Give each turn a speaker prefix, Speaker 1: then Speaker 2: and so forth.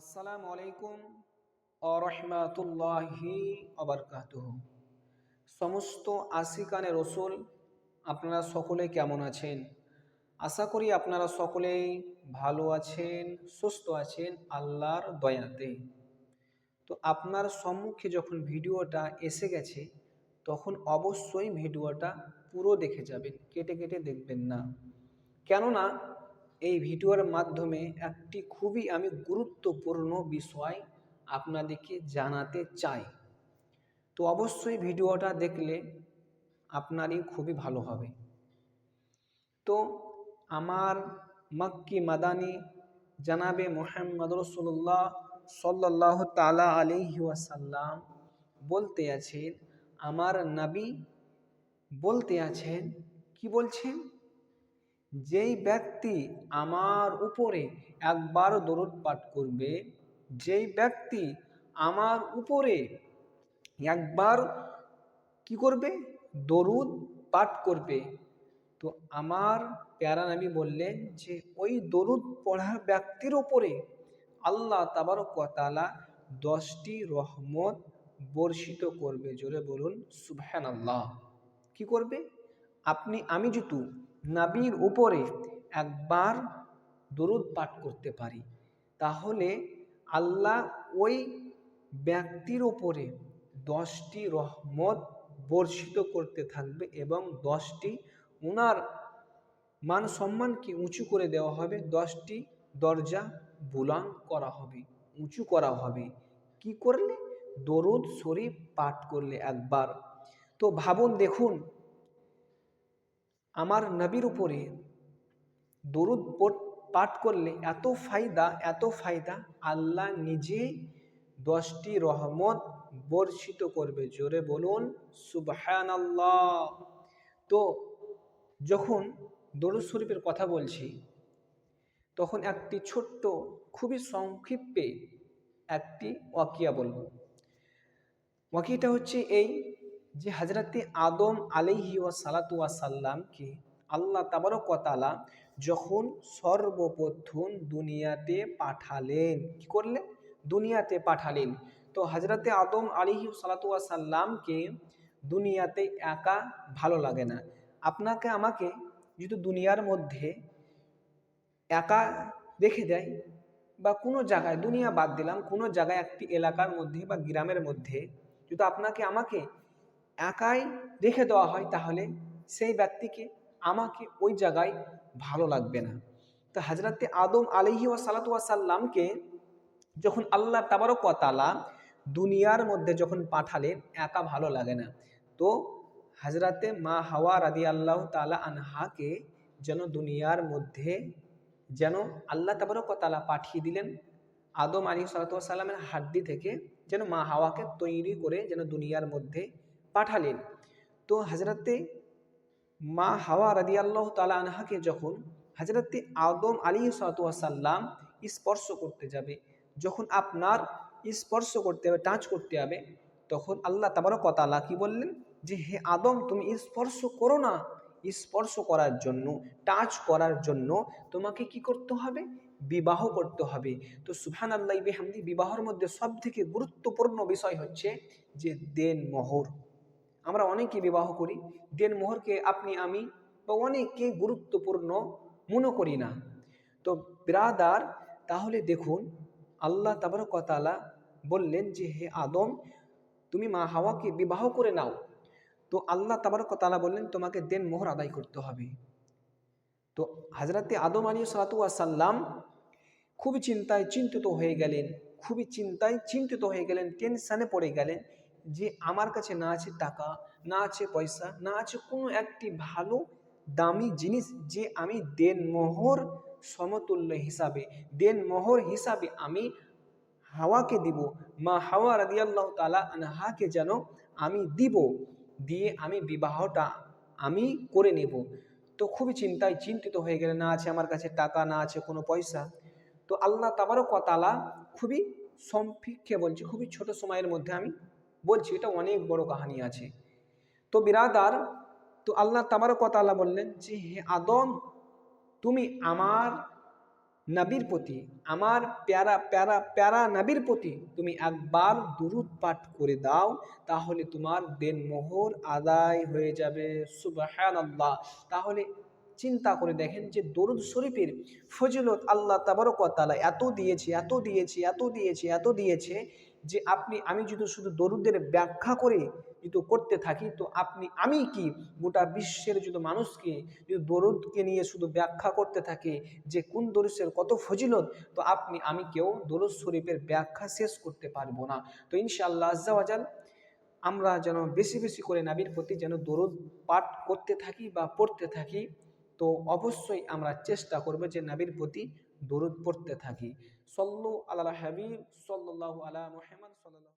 Speaker 1: আসসালামু আলাইকুম আরহামাতুল্লাহি আবরকাতুহ সমস্ত আশিকানে রসুল, আপনারা সকলে কেমন আছেন? আশা করি আপনারা সকলেই ভালো আছেন, সুস্থ আছেন আল্লাহর দয়াতে। তো আপনার সম্মুখে যখন ভিডিওটা এসে গেছে, তখন অবশ্যই ভিডিওটা পুরো দেখে যাবেন, কেটে কেটে দেখবেন না। কেননা এই ভিডিওর মাধ্যমে একটি খুবই আমি গুরুত্বপূর্ণ বিষয় আপনাদেরকে জানাতে চাই। তো অবশ্যই ভিডিওটা দেখলে আপনারই খুবই ভালো হবে। তো আমার মক্কি মাদানি জানাবে মোহাম্মদ রসুল্লাহ সাল্লাহ তালা আলহি ওয়াসাল্লাম বলতে আছেন, আমার নাবি বলতে আছেন, কি বলছেন? যেই ব্যক্তি আমার উপরে একবার দরুদ পাঠ করবে, যেই ব্যক্তি আমার উপরে একবার কি করবে? দরুদ পাঠ করবে। তো আমার প্যারা নবী বললেন যে, ওই দরুদ পড়ার ব্যক্তির ওপরে আল্লাহ তাবার কতালা দশটি রহমত বর্ষিত করবে। জোরে বলুন সুবহান আল্লাহ কি করবে? আপনি, আমি জুতু নাবির উপরে একবার দরুদ পাঠ করতে পারি, তাহলে আল্লাহ ওই ব্যক্তির ওপরে দশটি রহমত বর্ষিত করতে থাকবে এবং দশটি ওনার মান সম্মানকে উঁচু করে দেওয়া হবে, দশটি দরজা বুলান করা হবে, উঁচু করা হবে। কি করলে? দরুদ শরীফ পাঠ করলে একবার। তো ভাবুন, দেখুন আমার নবীর উপরে দরুদ পাঠ করলে এত ফায়দা এত ফায়দা, আল্লাহ নিজে দশটি রহমত বর্ষিত করবে। জোরে বলুন সুবহান তো যখন দরুদ শরীফের কথা বলছি, তখন একটি ছোট্ট, খুবই সংক্ষিপ্তে একটি ওয়াকিয়া বলব। ওয়াকিটা হচ্ছে এই যে হাজরাতে আদম আলিহি ও সালাতু সাল্লামকে আল্লাহ তাবারকতালা যখন সর্বপ্রথম দুনিয়াতে পাঠালেন, কি করলেন? দুনিয়াতে পাঠালেন। তো হাজরাতে আদম আলিহি সালাতু সাল্লামকে দুনিয়াতে একা ভালো লাগে না। আপনাকে আমাকে যদি দুনিয়ার মধ্যে একা রেখে দেয় বা কোনো জায়গায়, দুনিয়া বাদ দিলাম, কোনো জায়গায় একটি এলাকার মধ্যে বা গ্রামের মধ্যে, যদি আপনাকে আমাকে একাই রেখে দেওয়া হয়, তাহলে সেই ব্যক্তিকে আমাকে ওই জায়গায় ভালো লাগবে না। তো হাজরাতে আদম আলহি ওয়াসালাতু ওয়াসাল্লামকে যখন আল্লাহ তাবারকালা দুনিয়ার মধ্যে যখন পাঠালেন, একা ভালো লাগে না। তো হাজরাতে মা হাওয়া রাদি আল্লাহ তালা আনহাকে যেন দুনিয়ার মধ্যে যেন আল্লাহ তাবারকালা পাঠিয়ে দিলেন, আদম আলী সালাতামের হাড্ডি থেকে যেন মা হাওয়াকে তৈরি করে যেন দুনিয়ার মধ্যে পাঠালেন। তো হাজরাতে মা হাওয়া রাদি আল্লাহ তালা আনহাকে যখন হাজরাতে আদম আলী সালাতাম স্পর্শ করতে যাবে, যখন আপনার স্পর্শ করতে হবে, টাচ করতে হবে, তখন আল্লাহ তাবারও কতালা কি বললেন? যে হে আদম, তুমি স্পর্শ করো না। স্পর্শ করার জন্য, টাচ করার জন্য তোমাকে কি করতে হবে? বিবাহ করতে হবে। তো সুহান আল্লাহ বেহামদি, বিবাহর মধ্যে সব থেকে গুরুত্বপূর্ণ বিষয় হচ্ছে যে দেন মোহর। আমরা অনেকে বিবাহ করি। দেন মোহরকে আপনি, আমি বা অনেকে গুরুত্বপূর্ণ মনে করি না। তো ব্রাদার, তাহলে দেখুন, আল্লাহ তাবরকতালা বললেন যে, হে আদম, তুমি মা হাওয়াকে বিবাহ করে নাও। তো আল্লাহ তাবরকতালা বললেন, তোমাকে দেন মোহর আদায় করতে হবে। তো হাজরাতে আদম আলী সালাতু আসাল্লাম খুবই চিন্তায় চিন্তিত হয়ে গেলেন, খুবই চিন্তায় চিন্তিত হয়ে গেলেন, টেনশানে পড়ে গেলেন। যে আমার কাছে না আছে টাকা, না আছে পয়সা, না আছে কোনো একটি ভালো দামি জিনিস যে আমি দেন মোহর সমতুল্য হিসাবে দেন মোহর হিসাবে আমি হাওয়াকে দিব। মা হাওয়া রাদিয়াল্লাহ তালা আনহাকে যেন আমি দিব, দিয়ে আমি বিবাহটা আমি করে নেব। তো খুবই চিন্তায় চিন্তিত হয়ে গেলে না আছে আমার কাছে টাকা, না আছে কোনো পয়সা। তো আল্লাহ তাবারও কতালা খুবই সম্পৃক্ষে বলছি, খুবই ছোট সময়ের মধ্যে আমি বলছি, এটা অনেক বড় কাহানি আছে। তো বিরাদার, তো আল্লাহ তাবার কথা আল্লাহ বললেন যে, হে আদম, তুমি আমার নবীর প্রতি, আমার প্যারা প্যারা প্যারা নবীর প্রতি তুমি একবার দুরুদ পাঠ করে দাও, তাহলে তোমার দেন মোহর আদায় হয়ে যাবে। আল্লাহ তাহলে চিন্তা করে দেখেন যে দরুদ শরীফের ফজিলত আল্লাহ তাবারকতালা এত দিয়েছে এত দিয়েছে এত দিয়েছে এত দিয়েছে যে আপনি, আমি যদি শুধু দরুদের ব্যাখ্যা করে যদি করতে থাকি, তো আপনি, আমি কি গোটা বিশ্বের যদি মানুষকে যদি দরুদকে নিয়ে শুধু ব্যাখ্যা করতে থাকে যে কোন দরুসের কত ফজিলত, তো আপনি, আমি কেউ দরুদ শরীফের ব্যাখ্যা শেষ করতে পারব না। তো ইনশাআল্লাহ আজ্জাওয়াজাল আমরা যেন বেশি বেশি করে নাবির প্রতি যেন দরুদ পাঠ করতে থাকি বা পড়তে থাকি। তো অবশ্যই আমরা চেষ্টা করব যে নাবির প্রতি দরুদ পড়তে থাকি। সল্লু আল্লাহ হাবিব সাল্লাহ আলা মোহাম্মদ সাল্লাহ